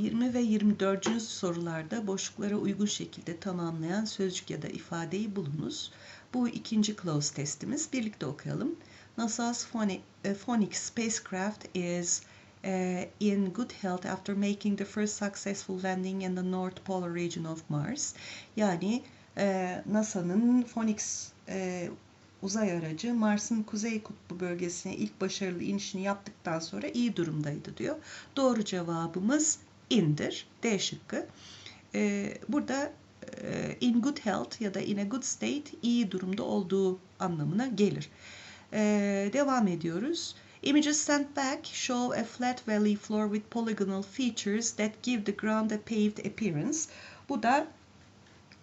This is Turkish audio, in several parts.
20 ve 24. sorularda boşluklara uygun şekilde tamamlayan sözcük ya da ifadeyi bulunuz. Bu ikinci close testimiz. Birlikte okuyalım. NASA's uh, phonic spacecraft is uh, in good health after making the first successful landing in the North Polar region of Mars. Yani e, NASA'nın Phoenix e, uzay aracı Mars'ın kuzey kutbu bölgesine ilk başarılı inişini yaptıktan sonra iyi durumdaydı diyor. Doğru cevabımız in'dir. D şıkkı. E, burada e, in good health ya da in a good state iyi durumda olduğu anlamına gelir. E, devam ediyoruz. Images sent back show a flat valley floor with polygonal features that give the ground a paved appearance. Bu da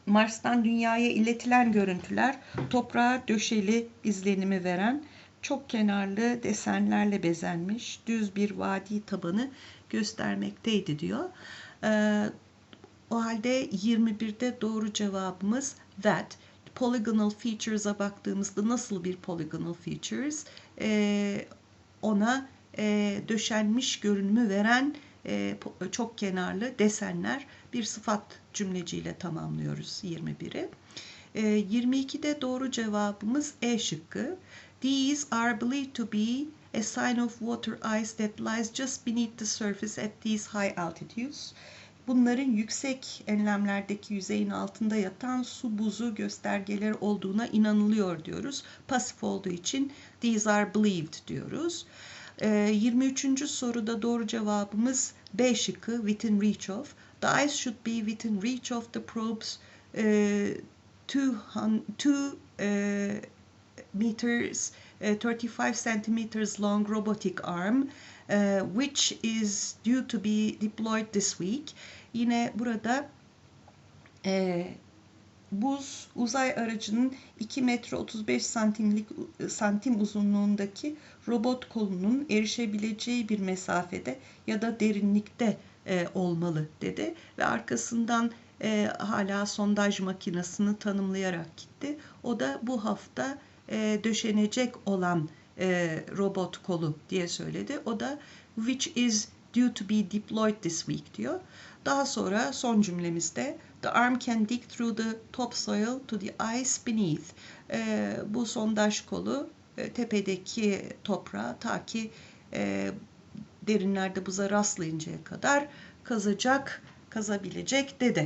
Mars'tan Dünya'ya iletilen görüntüler toprağa döşeli izlenimi veren çok kenarlı desenlerle bezenmiş düz bir vadi tabanı göstermekteydi diyor. Ee, o halde 21'de doğru cevabımız that. Polygonal features'a baktığımızda nasıl bir polygonal features? Ee, ona e, döşenmiş görünümü veren e, çok kenarlı desenler bir sıfat cümleciyle tamamlıyoruz 21'i. E, 22'de doğru cevabımız E şıkkı. These are believed to be a sign of water ice that lies just beneath the surface at these high altitudes. Bunların yüksek enlemlerdeki yüzeyin altında yatan su buzu göstergeleri olduğuna inanılıyor diyoruz. Pasif olduğu için these are believed diyoruz. 23. soruda doğru cevabımız B şıkkı within reach of. The ice should be within reach of the probe's two, two uh, meters, uh, 35 centimeters long robotic arm, uh, which is due to be deployed this week. Yine burada e, buz uzay aracının 2 metre 35 santimlik santim uzunluğundaki robot kolunun erişebileceği bir mesafede ya da derinlikte e, olmalı dedi ve arkasından e, hala sondaj makinesini tanımlayarak gitti. O da bu hafta e, döşenecek olan e, robot kolu diye söyledi. O da which is due to be deployed this week diyor. Daha sonra son cümlemizde the arm can dig through the topsoil to the ice beneath. E, bu sondaj kolu e, tepedeki toprağa ta ki e, derinlerde buza rastlayıncaya kadar kazacak, kazabilecek dedi.